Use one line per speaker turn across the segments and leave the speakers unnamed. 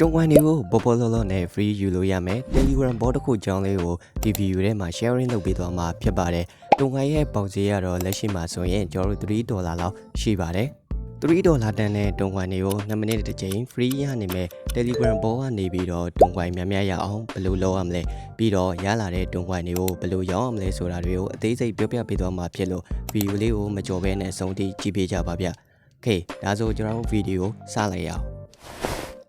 တုံးဝိုင်းတွေကိုဘောဘောလောလောနဲ့ free ယူလို့ရမယ် Telegram bot တစ်ခုကြောင်းလေးကိုဒီ video ထဲမှာ sharing လုပ်ပေးသွားမှာဖြစ်ပါတယ်တုံးဝိုင်းရဲ့ပေါက်ဈေးကတော့လက်ရှိမှာဆိုရင်ကျွန်တော်တို့3ဒေါ်လာလောက်ရှိပါတယ်3ဒေါ်လာတန်တဲ့တုံးဝိုင်းတွေကို2မိနစ်တစ်ချိန် free ရနိုင်မယ် Telegram bot ကနေပြီးတော့တုံးဝိုင်းများများရအောင်ဘယ်လိုလုပ်ရမလဲပြီးတော့ရလာတဲ့တုံးဝိုင်းတွေကိုဘယ်လိုရောင်းရမလဲဆိုတာတွေကိုအသေးစိတ်ပြောပြပေးသွားမှာဖြစ်လို့ video လေးကိုမကြော်ဘဲနဲ့အဆုံးထိကြည့်ပေးကြပါဗျ။ Okay ဒါဆိုကျွန်တော်တို့ video ကိုစလိုက်ရအောင်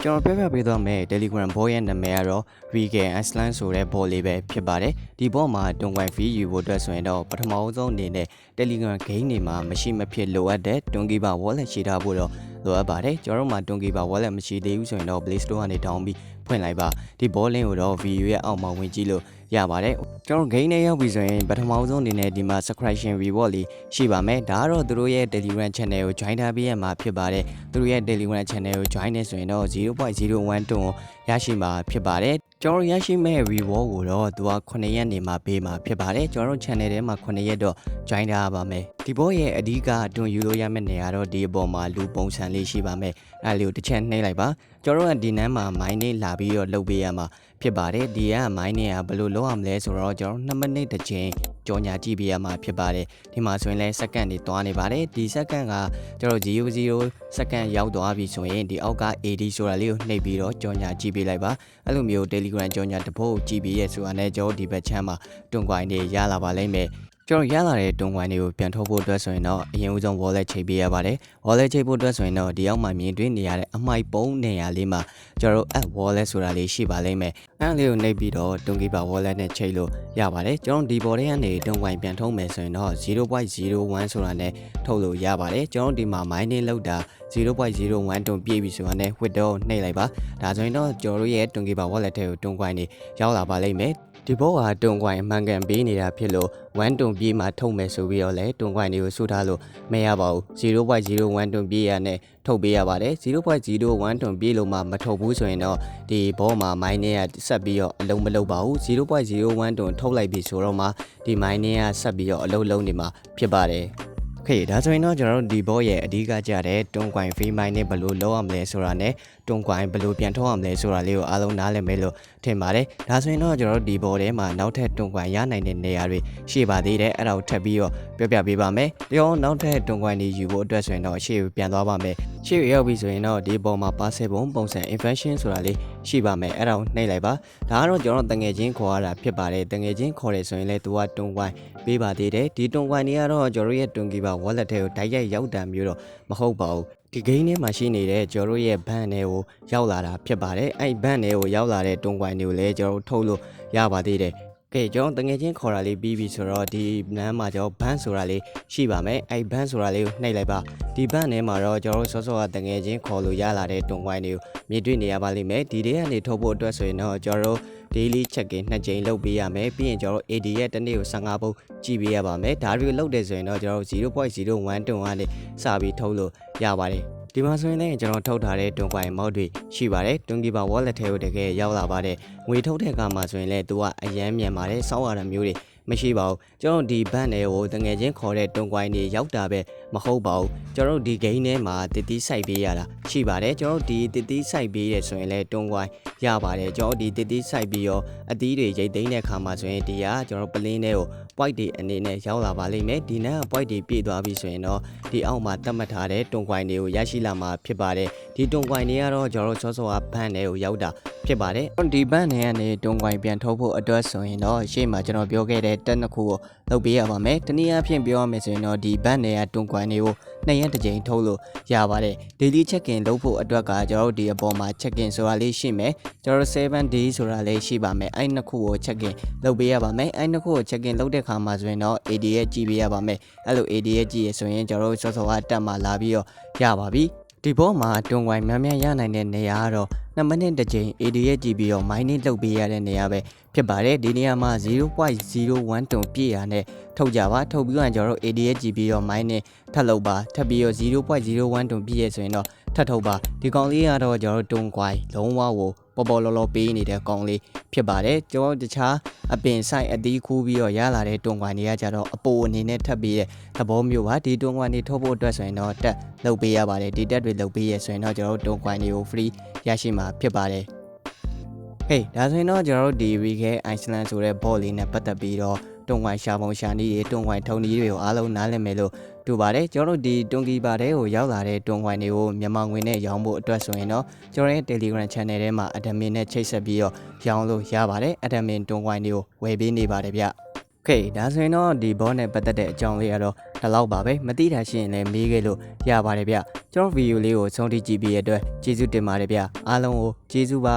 ကျွန်တော်ပြပြပေးသွားမယ် Telegram bot ရဲ့နာမည်ကတော့ Vegan Iceland ဆိုတဲ့ bot လေးပဲဖြစ်ပါတယ်ဒီ bot မှာတွန်ကွိုင် fee ယူဖို့အတွက်ဆိုရင်တော့ပထမအဆုံးအနေနဲ့ Telegram game တွေမှာမရှိမဖြစ်လိုအပ်တဲ့တွန်ကီပါ wallet ရှိထားဖို့တော့လိုအပ်ပါတယ်ကျွန်တော်တို့မှာတွန်ကီပါ wallet မရှိသေးဘူးဆိုရင်တော့ Play Store ကနေ down ပြီးဖွင့်လိုက်ပါဒီ bot link ကိုတော့ video ရဲ့အောက်မှာဝင်ကြည့်လို့ ရပါတယ်ကျွန်တော် game နဲ့ရောက်ပြီဆိုရင်ပထမဆုံးအနေနဲ့ဒီမှာ subscription reward လေးရှိပါမယ်ဒါကတော့သူတို့ရဲ့ Telegram channel ကို join ထားပေးရမှာဖြစ်ပါတယ်သူတို့ရဲ့ Telegram channel ကို join နေဆိုရင်တော့0.01တွန်းရရှိမှာဖြစ်ပါတယ်ကျွန်တော်ရရှိမဲ့ reward ကိုတော့သူက9ရက်နေမှာပေးမှာဖြစ်ပါတယ်ကျွန်တော်တို့ channel ထဲမှာ9ရက်တော့ join ထားရပါမယ်ဒီဘောရဲ့အဓိကအတွန်းယူလို့ရမယ့်နေရာတော့ဒီအပေါ်မှာလူပုံစံလေးရှိပါမယ်အဲလေးကိုတစ်ချက်နှိမ့်လိုက်ပါကျွန်တော်တို့ကဒီနန်းမှာ mine နေလာပြီးတော့လုပ်ပေးရမှာဖြစ်ပါတယ်ဒီက mine နေကဘယ်လိုလုပ်ရမလဲဆိုတော့ကျွန်တော်2မိနစ်တစ်ချိန်ကြော်ညာကြည့်ပေးရမှာဖြစ်ပါတယ်ဒီမှာဆိုရင်လဲစက္ကန့်တွေတွားနေပါတယ်ဒီစက္ကန့်ကကျွန်တော်00စက္ကန့်ရောက်သွားပြီဆိုရင်ဒီအောက်က AD ဆိုတာလေးကိုနှိပ်ပြီးတော့ကြော်ညာကြည့်ပေးလိုက်ပါအဲ့လိုမျိုး Telegram ကြော်ညာတစ်ပုတ်ကြည့်ပြီးရဲဆိုတာနဲ့ကျွန်တော်ဒီဘက်ချမ်းမှာတွန်ကွိုင်းတွေရလာပါလိမ့်မယ် ကျွန်တော်ရလာတဲ့တွန်ကွိုင်းတွေကိုပြန်ထုတ်ဖို့အတွက်ဆိုရင်တော့အရင်ဦးဆုံး wallet ချိန်ပေးရပါတယ် wallet ချိန်ဖို့အတွက်ဆိုရင်တော့ဒီအောက်မှာမြင်တွေ့နေရတဲ့အမိုက်ပုံးနေရာလေးမှာကျွန်တော် app wallet ဆိုတာလေးရှိပါလိမ့်မယ်အဲ့လေးကိုနှိပ်ပြီးတော့တွန်ကီပါ wallet နဲ့ချိန်လို့ရပါတယ်ကျွန်တော်ဒီပေါ်ထဲကနေတွန်ကွိုင်းပြန်ထုတ်မယ်ဆိုရင်တော့0.01ဆိုတာနဲ့ထုတ်လို့ရပါတယ်ကျွန်တော်ဒီမှာ mining လောက်တာ0.01တွန်ပြည့်ပြီဆိုတာနဲ့ withdraw နှိပ်လိုက်ပါဒါဆိုရင်တော့ကျွန်တော်တို့ရဲ့တွန်ကီပါ wallet ထဲကိုတွန်ကွိုင်းနေရောက်လာပါလိမ့်မယ် ဒီဘောကတွန်ကွိုင်းအမှန်ကန်ပေးနေတာဖြစ်လို့1တွန်ပြေးမှာထုတ်မယ်ဆိုပြီးတော့လဲတွန်ကွိုင်းတွေကိုစုထားလို့မရပါဘူး0.01တွန်ပြေးရနဲ့ထုတ်ပေးရပါတယ်0.01တွန်ပြေးလို့မှမထုတ်ဘူးဆိုရင်တော့ဒီဘောမှာ mining ကဆက်ပြီးတော့အလုံးမလုံးပါဘူး0.01တွန်ထုတ်လိုက်ပြီဆိုတော့မှဒီ mining ကဆက်ပြီးတော့အလုံးလုံးနေမှာဖြစ်ပါတယ် Okay ဒါဆိုရင်တော့ကျွန်တော်တို့ဒီဘောရဲ့အဓိကကြတဲ့တွန်ကွိုင် free mind နဲ့ဘယ်လိုလောက်ရမလဲဆိုတာနဲ့တွန်ကွိုင်ဘယ်လိုပြန်ထုတ်ရမလဲဆိုတာလေးကိုအားလုံးနားလည်မယ်လို့ထင်ပါတယ်။ဒါဆိုရင်တော့ကျွန်တော်တို့ဒီဘောထဲမှာနောက်ထပ်တွန်ကွိုင်ရနိုင်တဲ့နေရာတွေရှိပါသေးတယ်။အဲ့ဒါကိုထပ်ပြီးတော့ပြောပြပေးပါမယ်။ဒီအောင်နောက်ထပ်တွန်ကွိုင်တွေယူဖို့အတွက်ဆိုရင်တော့ရှေ့ပြန်သွားပါမယ်။ ရှေ့ရောက်ပြီဆိုရင်တော့ဒီဘောမှာပါဆယ်ပုံပုံစံ infection ဆိုတာလေးရှိပါမယ်အဲ့ဒါကိုနှိပ်လိုက်ပါဒါကတော့ကျွန်တော်တငယ်ချင်းခေါ်ရတာဖြစ်ပါတယ်တငယ်ချင်းခေါ်တယ်ဆိုရင်လည်းသူကတွန်ကွိုင်ပေးပါသေးတယ်ဒီတွန်ကွိုင်တွေကတော့ကျွန်တော်ရဲ့တွန်ကီပါ wallet ထဲကိုတိုက်ရိုက်ရောက်တာမျိုးတော့မဟုတ်ပါဘူးဒီဂိမ်းထဲမှာရှိနေတဲ့ကျွန်တော်တို့ရဲ့ဘန်တွေကိုရောက်လာတာဖြစ်ပါတယ်အဲ့ဘန်တွေကိုရောက်လာတဲ့တွန်ကွိုင်တွေကိုလည်းကျွန်တော်တို့ထုတ်လို့ရပါသေးတယ် ကဲကျွန်တော်တငယ်ချင်းခေါ်တာလေးပြီးပြီဆိုတော့ဒီနန်းမှာကျွန်တော်ဘန်ဆိုတာလေးရှိပါမယ်အဲ့ဘန်ဆိုတာလေးကိုနှိပ်လိုက်ပါဒီဘန်ထဲမှာတော့ကျွန်တော်တို့စောစောကတငယ်ချင်းခေါ်လို့ရလာတဲ့တွန်ကွိုင်တွေကိုမြင်တွေ့နေရပါလိမ့်မယ်ဒီတွေကနေထုတ်ဖို့အတွက်ဆိုရင်တော့ကျွန်တော်တို့ daily check-in နှစ်ကြိမ်လုပ်ပေးရမယ်ပြီးရင်ကျွန်တော်တို့ AD ရဲ့တစ်နေ့ကို15ပုံကြည့်ပေးရပါမယ်ဒါတွေလုပ်တယ်ဆိုရင်တော့ကျွန်တော်တို့0.01တွန်ကနေစပြီးထုတ်လို့ရပါတယ် ဒီမှာဆိုရင်လည်းကျွန်တော်ထုတ်ထားတဲ့တွန်ကွိုင်မောက်တွေရှိပါတယ်တွန်ကီပါ wallet ထဲကိုတကယ်ရောက်လာပါတယ်ငွေထုတ်တဲ့အခါမှာဆိုရင်လည်းသူကအရန်မြန်ပါတယ်စောက်ရတာမျိုးတွေမရှိပါဘူးကျွန်တော်ဒီဘန်တွေကိုတငယ်ချင်းခေါ်တဲ့တွန်ကွိုင်းတွေရောက်တာပဲ မဟုတ်ပါဘူးကျွန်တော်ဒီဂိမ်းထဲမှာတတိစိုက်ပေးရတာရှိပါတယ်ကျွန်တော်ဒီတတိစိုက်ပေးရဆိုရင်လည်းတွန်ကွိုင်းရပါတယ်ကျွန်တော်ဒီတတိစိုက်ပြီးတော့အသီးတွေရိတ်သိမ်းတဲ့ခါမှာဆိုရင်ဒီကကျွန်တော်ပလင်းတွေကို point တွေအနေနဲ့ရောက်လာပါလိမ့်မယ်ဒီနန်းက point တွေပြည့်သွားပြီဆိုရင်တော့ဒီအောက်မှာတတ်မှတ်ထားတဲ့တွန်ကွိုင်းတွေကိုရရှိလာမှာဖြစ်ပါတယ်ဒီတွန်ကွိုင်းတွေကတော့ကျွန်တော်စောစောကဘန်တွေကိုရောက်တာ ဖြစ်ပါတယ်ဒီဘန်တွေကနေတွန်ကွိုင်းပြန်ထုတ်ဖို့အတွက်ဆိုရင်တော့ရှေ့မှာကျွန်တော်ပြောခဲ့တဲ့တက်နှစ်ခုကိုလုပ်ပေးရပါမယ်တနည်းအားဖြင့်ပြောရမယ်ဆိုရင်တော့ဒီဘန်တွေကတွန်ကွိုင်းတွေကိုနှစ်ရက်တစ်ကြိမ်ထုတ်လို့ရပါတယ် daily check in လုပ်ဖို့အတွက်ကကျွန်တော်တို့ဒီအပေါ်မှာ check in ဆိုတာလေးရှိမယ်ကျွန်တော်တို့7 day ဆိုတာလေးရှိပါမယ်အဲ့နှစ်ခုကို check in လုပ်ပေးရပါမယ်အဲ့နှစ်ခုကို check in လုပ်တဲ့ခါမှာဆိုရင်တော့ AD ရဲ့ကြည့်ပေးရပါမယ်အဲ့လို AD ရဲ့ကြည့်ရဆိုရင်ကျွန်တော်တို့စောစောကတက်မှာလာပြီးတော့ရပါပြီ ဒီဘောမှာတွန်ကွိုင်များများရနိုင်တဲ့နေရာကတော့2မိနစ်တစ်ကြိမ် AD ရဲ့ကြည့်ပြီးတော့ mining လုပ်ပေးရတဲ့နေရာပဲဖြစ်ပါတယ်ဒီနေရာမှာ0.01တွန်ပြည့်ရနဲ့ထုတ်ကြပါထုတ်ပြီးတော့ကျွန်တော်တို့ AD ရဲ့ကြည့်ပြီးတော့ mining ထပ်လုပ်ပါထပ်ပြီးတော့0.01တွန်ပြည့်ရဆိုရင်တော့ထပ်ထုတ်ပါဒီကောင်လေးကတော့ကျွန်တော်တို့တွန်ကွိုင်လုံးဝကို ပေါ်ပေါ်လောလောပေးနေတဲ့ကောင်လေးဖြစ်ပါတယ်ကျွန်တော်တို့တခြားအပင်ဆိုင်အသီးခူးပြီးတော့ရလာတဲ့တွန်ကွိုင်တွေကကြတော့အပိုအနေနဲ့ထပ်ပြီးတဲ့သဘောမျိုးပါဒီတွန်ကွိုင်တွေထုတ်ဖို့အတွက်ဆိုရင်တော့တက်လုပ်ပေးရပါတယ်ဒီတက်တွေလုပ်ပေးရဆိုရင်တော့ကျွန်တော်တို့တွန်ကွိုင်တွေကို free ရရှိမှာဖြစ်ပါတယ်ဟေးဒါဆိုရင်တော့ကျွန်တော်တို့ဒီ Rike Iceland ဆိုတဲ့ ball လေးနဲ့ပတ်သက်ပြီးတော့တွန်ဝိုင်ရှာပုံရှာနည်းတွေတွန်ဝိုင်ထုံနည်းတွေကိုအားလုံးနားလည်မယ်လို့ တူပါတယ်ကျွန်တော်တို့ဒီတွန်ကီပါတဲ့ကိုရောက်လာတဲ့တွန်ဝိုင်တွေကိုမြန်မာငွေနဲ့ရောင်းဖို့အတွက်ဆိုရင်တော့ကျွန်တော်ရဲ့ Telegram Channel ထဲမှာ admin နဲ့ချိတ်ဆက်ပြီးတော့ရောင်းလို့ရပါတယ် admin တွန်ဝိုင်တွေကိုဝယ်ပေးနေပါတယ်ဗျโอเคဒါဆိုရင်တော့ဒီ ball နဲ့ပတ်သက်တဲ့အကြောင်းလေးကတော့ဒီလောက်ပါပဲမသိတာရှိရင်လည်းမေးခဲ့လို့ရပါတယ်ဗျကျွန်တော်ဗီဒီယိုလေးကိုဆုံးထိကြည့်ပြီးရတဲ့အတွက်ကျေးဇူးတင်ပါတယ်ဗျအားလုံးကိုကျေးဇူးပါ